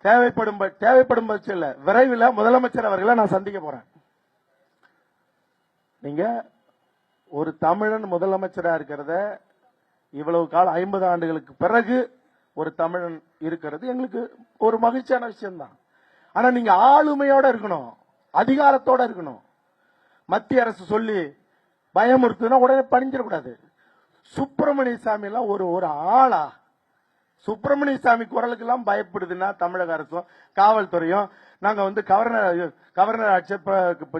தேவைப்படும் தேவைப்படும் பட்சத்தில் விரைவில் முதலமைச்சர் அவர்களை நான் சந்திக்க போறேன். நீங்க ஒரு தமிழன் முதலமைச்சரா இருக்கிறத இவ்வளவு காலம் ஐம்பது ஆண்டுகளுக்கு பிறகு ஒரு தமிழன் இருக்கிறது எங்களுக்கு ஒரு மகிழ்ச்சியான விஷயம்தான். ஆனா நீங்க ஆளுமையோட இருக்கணும் அதிகாரத்தோட இருக்கணும். மத்திய அரசு சொல்லி பயமுறுத்துனா உடனே பணிஞ்சிடக்கூடாது. சுப்பிரமணிய சாமி எல்லாம் ஒரு ஒரு ஆளா சுப்பிரமணிய சாமி குரலுக்கு எல்லாம் பயப்படுதுன்னா தமிழக அரசும் காவல்துறையும் நாங்க வந்து கவர்னர் கவர்னர் ஆட்சி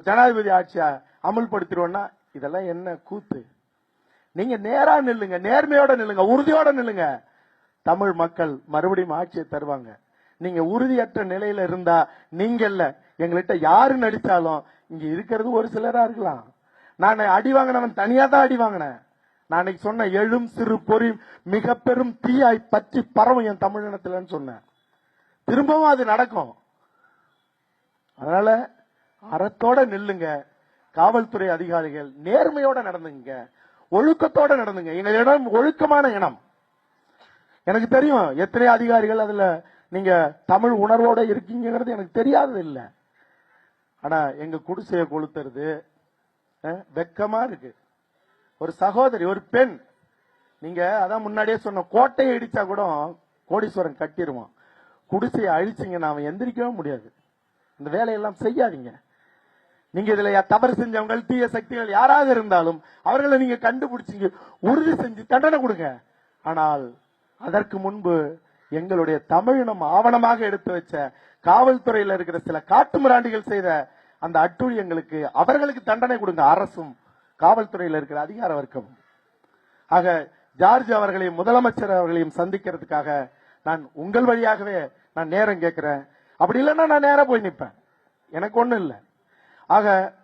ஜனாதிபதி ஆட்சியை அமல்படுத்திடுவோம்னா இதெல்லாம் என்ன கூத்து? நீங்க நேரா நில்லுங்க நேர்மையோட நில்லுங்க உறுதியோட நில்லுங்க. தமிழ் மக்கள் மறுபடியும் ஆட்சியை தருவாங்க. நீங்க உறுதியற்ற நிலையில இருந்தா நீங்க இல்ல எங்கள்கிட்ட யாரு நடிச்சாலும் இங்க இருக்கிறது ஒரு சிலரா இருக்கலாம். நான் அடி வாங்கினவன் தனியா தான் அடி வாங்கினேன். நான் அன்னைக்கு சொன்ன எழும் சிறு பொறி மிக பெரும் தீயாய் பற்றி பரவும் என் தமிழினத்துலன்னு சொன்னேன். திரும்பவும் அது நடக்கும். அதனால அறத்தோட நில்லுங்க. காவல்துறை அதிகாரிகள் நேர்மையோட நடந்துங்க. ஒழுக்கத்தோட நடந்துங்க. எங்க இடம் ஒழுக்கமான இனம். எனக்கு தெரியும் எத்தனை அதிகாரிகள் அதுல நீங்க தமிழ் உணர்வோட இருக்கீங்கிறது எனக்கு தெரியாதது இல்லை. ஆனா எங்க குடிசையை கொளுத்துறது வெக்கமா இருக்கு. ஒரு சகோதரி ஒரு பெண். நீங்க அதான் முன்னாடியே சொன்ன கோட்டையை இடிச்சா கூட கோடீஸ்வரன் கட்டிடுவான் குடிசையை அழிச்சிங்கன்னா அவன் எந்திரிக்கவே முடியாது. இந்த வேலையெல்லாம் செய்யாதீங்க. நீங்க இதுல யா- தவறு செஞ்சவங்க தீய சக்திகள் யாராக இருந்தாலும் அவர்களை நீங்க கண்டுபிடிச்சிங்க உறுதி செஞ்சு தண்டனை கொடுங்க. ஆனால் அதற்கு முன்பு எங்களுடைய தமிழினம் ஆவணமாக எடுத்து வச்ச காவல்துறையில் இருக்கிற சில காட்டு மிராண்டிகள் செய்த அந்த அட்டூழியங்களுக்கு அவர்களுக்கு தண்டனை கொடுங்க அரசும். காவல்துறையில் இருக்கிற அதிகார வர்க்கம். ஆக ஜார்ஜ் அவர்களையும் முதலமைச்சர் அவர்களையும் சந்திக்கிறதுக்காக நான் உங்கள் வழியாகவே நான் நேரம் கேட்கிறேன். அப்படி இல்லைன்னா நான் நேரம் போய் நிற்பேன். எனக்கு ஒன்றும் இல்லை. ஆக